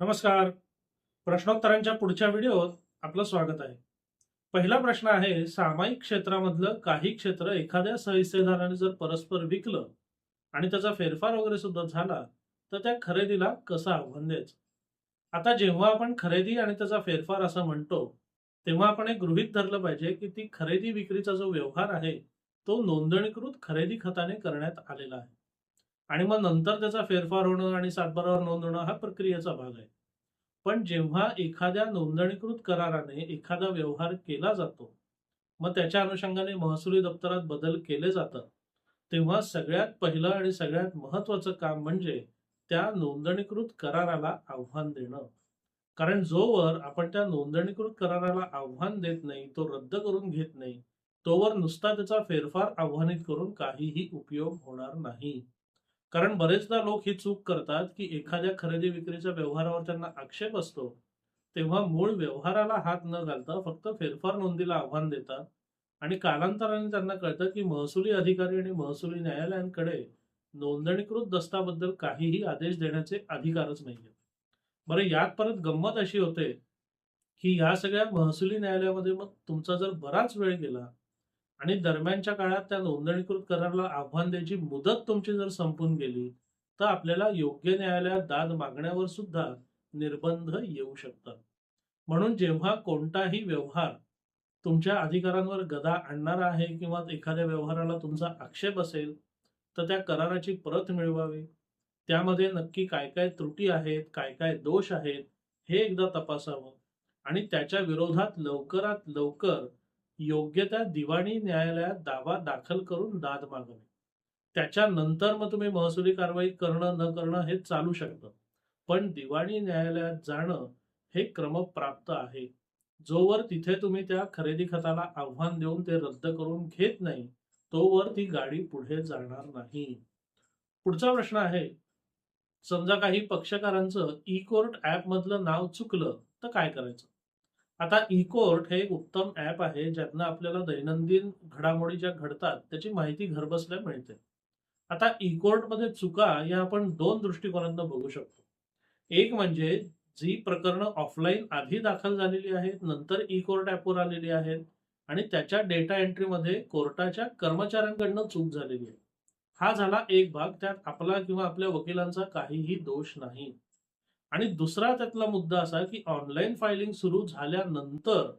नमस्कार. प्रश्नोत्तरांच्या पुढच्या व्हिडिओत आपलं स्वागत आहे. पहिला प्रश्न आहे सामायिक क्षेत्रामधलं काही क्षेत्र एखाद्या सहिस्सेदाराने जर परस्पर विकलं आणि त्याचा फेरफार वगैरे सुद्धा झाला तर त्या खरेदीला कसं आव्हान द्यायचं? आता जेव्हा आपण खरेदी आणि त्याचा फेरफार असं म्हणतो तेव्हा आपण एक गृहीत धरलं पाहिजे की ती खरेदी विक्रीचा जो व्यवहार आहे तो नोंदणीकृत खरेदी खताने करण्यात आलेला आहे. आणि मग नंतर त्याचा फेरफार होणं आणि सातबारावर नोंद होणं हा प्रक्रियेचा भाग आहे. पण जेव्हा एखाद्या नोंदणीकृत कराराने एखादा व्यवहार केला जातो मग त्याच्या अनुषंगाने महसुली दप्तरात बदल केले जातात तेव्हा सगळ्यात पहिलं आणि सगळ्यात महत्वाचं काम म्हणजे त्या नोंदणीकृत कराराला आव्हान देणं. कारण जोवर आपण त्या नोंदणीकृत कराराला आव्हान देत नाही तो रद्द करून घेत नाही तोवर नुसता त्याचा फेरफार आव्हानित करून काहीही उपयोग होणार नाही. कारण बरेचदा लोक ही चूक करतात की एखाद्या खरेदी विक्रीच्या व्यवहारावर त्यांना आक्षेप असतो तेव्हा मूळ व्यवहाराला हात न घालता फक्त फेरफार नोंदीला आव्हान देतात. आणि कालांतराने त्यांना कळतं की महसुली अधिकारी आणि महसुली न्यायालयांकडे नोंदणीकृत दस्ताबद्दल काहीही आदेश देण्याचे अधिकारच नाहीये. बरं यात परत गंमत अशी होते की या सगळ्या महसुली न्यायालयामध्ये मग तुमचा जर बराच वेळ गेला आणि दरम्यानच्या काळात त्या नोंदणीकृत कराराला आव्हान द्यायची मुदत तुमची जर संपून गेली तर आपल्याला योग्य न्यायालयात दाद मागण्यावर सुद्धा निर्बंध येऊ शकतात. म्हणून जेव्हा कोणताही व्यवहार तुमच्या अधिकारांवर गदा आणणारा आहे किंवा एखाद्या व्यवहाराला तुमचा आक्षेप असेल तर त्या कराराची प्रत मिळवावी. त्यामध्ये नक्की काय काय त्रुटी आहेत काय काय दोष आहेत हे एकदा तपासावं आणि त्याच्या विरोधात लवकरात लवकर योग्य त्या दिवाणी न्यायालयात दावा दाखल करून दाद मागणे. त्याच्यानंतर मग तुम्ही महसुली कारवाई करणं न करणं हे चालू शकतं. पण दिवाणी न्यायालयात जाणं हे क्रमप्राप्त आहे. जोवर तिथे तुम्ही त्या खरेदी खताला आव्हान देऊन ते रद्द करून घेत नाही तोवर ती गाडी पुढे जाणार नाही. पुढचा प्रश्न आहे समजा काही पक्षकारांचं ई कोर्ट ऍप मधलं नाव चुकलं तर काय करायचं? आता ई कोर्ट हे एक उत्तम ऍप आहे ज्यातनं आपल्याला दैनंदिन घडामोडी ज्या घडतात त्याची माहिती घरबसल्या मिळते. आता ई कोर्टमध्ये चुका या आपण दोन दृष्टिकोनातून बघू शकतो. एक म्हणजे जी प्रकरणं ऑफलाईन आधी दाखल झालेली आहेत नंतर ई कोर्ट ऍपवर आलेली आहेत आणि त्याच्या डेटा एंट्रीमध्ये कोर्टाच्या कर्मचाऱ्यांकडनं चूक झालेली आहे. हा झाला एक भाग त्यात आपला किंवा आपल्या वकिलांचा काहीही दोष नाही. आणि दुसरा त्यातला मुद्दा असा की ऑनलाईन फायलिंग सुरू झाल्यानंतर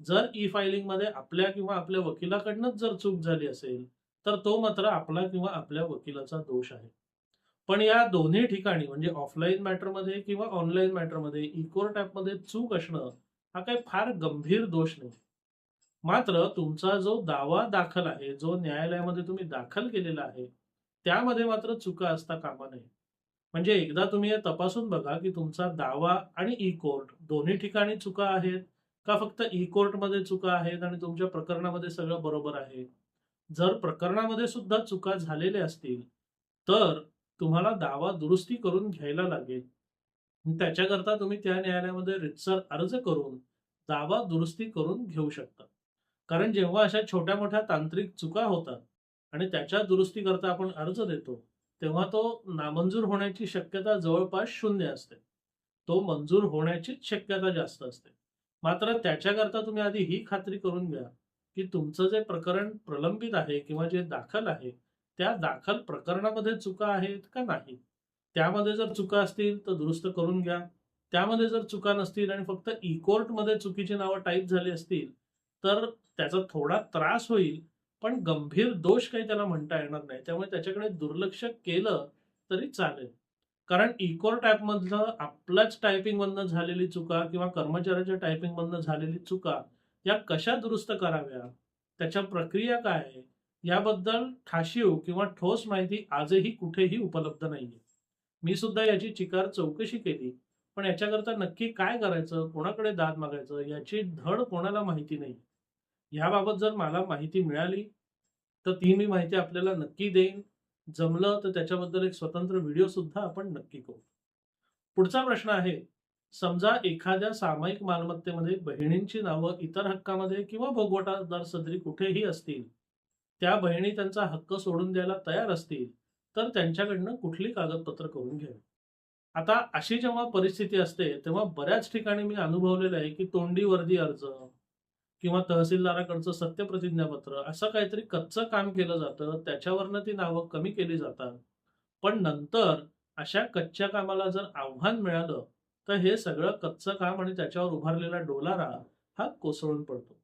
जर ई फायलिंगमध्ये आपल्या किंवा आपल्या वकिलाकडनंच जर चूक झाली असेल तर तो मात्र आपला किंवा आपल्या वकिलाचा दोष आहे. पण या दोन्ही ठिकाणी म्हणजे ऑफलाईन मॅटरमध्ये किंवा ऑनलाईन मॅटरमध्ये ई कोर्टमध्ये चूक असणं हा काही फार गंभीर दोष नाही. मात्र तुमचा जो दावा दाखल आहे जो न्यायालयामध्ये तुम्ही दाखल केलेला आहे त्यामध्ये मात्र चुका असता कामा नये. म्हणजे एकदा तुम्ही हे तपासून बघा की तुमचा दावा आणि ई कोर्ट दोन्ही ठिकाणी चुका आहेत का फक्त ई कोर्टमध्ये चुका आहेत आणि तुमच्या प्रकरणामध्ये सगळं बरोबर आहे? जर प्रकरणामध्ये सुद्धा चुका झालेल्या असतील तर तुम्हाला दावा दुरुस्ती करून घ्यायला लागेल. त्याच्याकरता तुम्ही त्या न्यायालयामध्ये रितसर अर्ज करून दावा दुरुस्ती करून घेऊ शकता. कारण जेव्हा अशा छोट्या मोठ्या तांत्रिक चुका होतात आणि त्याच्या दुरुस्ती करता आपण अर्ज देतो तेव्हा तो नामंजूर होण्याची शक्यता जवळपास शून्य असते. तो मंजूर होण्याचीच शक्यता जास्त असते. मात्र त्याच्याकरता तुम्ही आधी ही खात्री करून घ्या की तुमचं जे प्रकरण प्रलंबित आहे किंवा जे दाखल आहे त्या दाखल प्रकरणामध्ये चुका आहेत का नाही? त्यामध्ये जर चुका असतील तर दुरुस्त करून घ्या. त्यामध्ये जर चुका नसतील आणि फक्त ई कोर्टमध्ये चुकीची नावं टाईप झाली असतील तर त्याचा थोडा त्रास होईल. पण गंभीर दोष काही त्याला म्हणता येणार नाही. त्यामुळे त्याच्याकडे दुर्लक्ष केलं तरी चालेल. कारण इकोर कोर्ट मधलं आपल्याच टायपिंगमधनं झालेली चुका किंवा कर्मचाऱ्याच्या टायपिंगमधनं झालेली चुका या कशा दुरुस्त कराव्या? त्याच्या प्रक्रिया काय आहे? याबद्दल ठाशीव किंवा ठोस माहिती आजही कुठेही उपलब्ध नाहीये. मी सुद्धा याची चिकार चौकशी केली पण याच्याकरता नक्की काय करायचं कोणाकडे दाद मागायचं याची धड कोणाला माहिती नाही. ह्याबाबत जर मला माहिती मिळाली तर ती मी माहिती आपल्याला नक्की देईन. जमलं तर त्याच्याबद्दल एक स्वतंत्र व्हिडिओ सुद्धा आपण नक्की करू. पुढचा प्रश्न आहे समजा एखाद्या सामायिक मालमत्तेमध्ये बहिणींची नावं इतर हक्कामध्ये किंवा भोगवटादार सदरी कुठेही असतील त्या बहिणी त्यांचा हक्क सोडून द्यायला तयार असतील तर त्यांच्याकडनं कुठली कागदपत्र करून घ्यावी? आता अशी जेव्हा परिस्थिती असते तेव्हा बऱ्याच ठिकाणी मी अनुभवलेलं आहे की तोंडी वर्दी अर्ज किंवा तहसीलदाराकडचं सत्यप्रतिज्ञापत्र असं काहीतरी कच्चं काम केलं जातं त्याच्यावरनं ती नावं कमी केली जातात. पण नंतर अशा कच्च्या कामाला जर आव्हान मिळालं तर हे सगळं कच्चं काम आणि त्याच्यावर उभारलेला डोलारा हा कोसळून पडतो.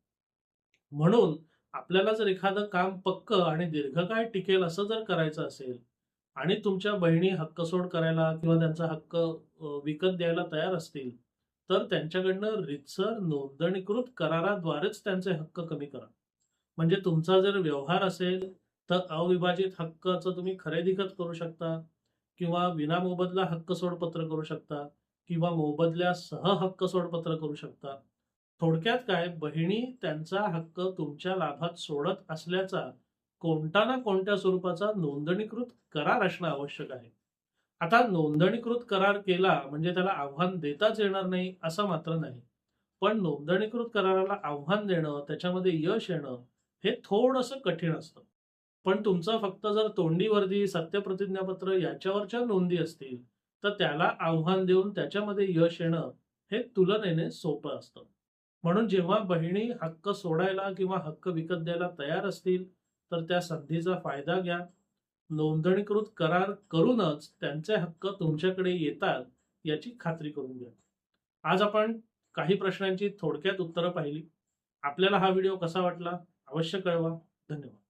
म्हणून आपल्याला जर एखादं काम पक्क आणि दीर्घकाळ टिकेल असं जर करायचं असेल आणि तुमच्या बहिणी हक्कसोड करायला किंवा त्यांचा हक्क विकत द्यायला तयार असतील तर त्यांच्याकडनं रितसर नोंदणीकृत कराराद्वारेच त्यांचे हक्क कमी करा. म्हणजे तुमचा जर व्यवहार असेल तर अविभाजित हक्काचं तुम्ही खरेदी खत करू शकता किंवा विना मोबदला हक्क सोडपत्र करू शकता किंवा मोबदल्यासह हक्क सोडपत्र करू शकता. थोडक्यात काय? बहिणी त्यांचा हक्क तुमच्या लाभात सोडत असल्याचा कोणता ना कोणत्या स्वरूपाचा नोंदणीकृत करार असणं आवश्यक आहे. आता नोंदणीकृत करार केला म्हणजे त्याला आव्हान देताच येणार नाही असं मात्र नाही. पण नोंदणीकृत कराराला आव्हान देणं त्याच्यामध्ये यश येणं हे थोडंसं कठीण असतं. पण तुमचं फक्त जर तोंडी वर्दी सत्यप्रतिज्ञापत्र याच्यावरच्या नोंदी असतील तर त्याला आव्हान देऊन त्याच्यामध्ये यश येणं हे तुलनेने सोपं असतं. म्हणून जेव्हा बहिणी हक्क सोडायला किंवा हक्क विकत द्यायला तयार असतील तर त्या संधीचा फायदा घ्या. नोंदणीकृत करार करूनच त्यांचे हक्क तुमच्याकडे येतात याची खात्री करून घ्या. आज आपण काही प्रश्नांची थोडक्यात उत्तरं पाहिली. आपल्याला हा व्हिडिओ कसा वाटला? अवश्य कळवा. धन्यवाद.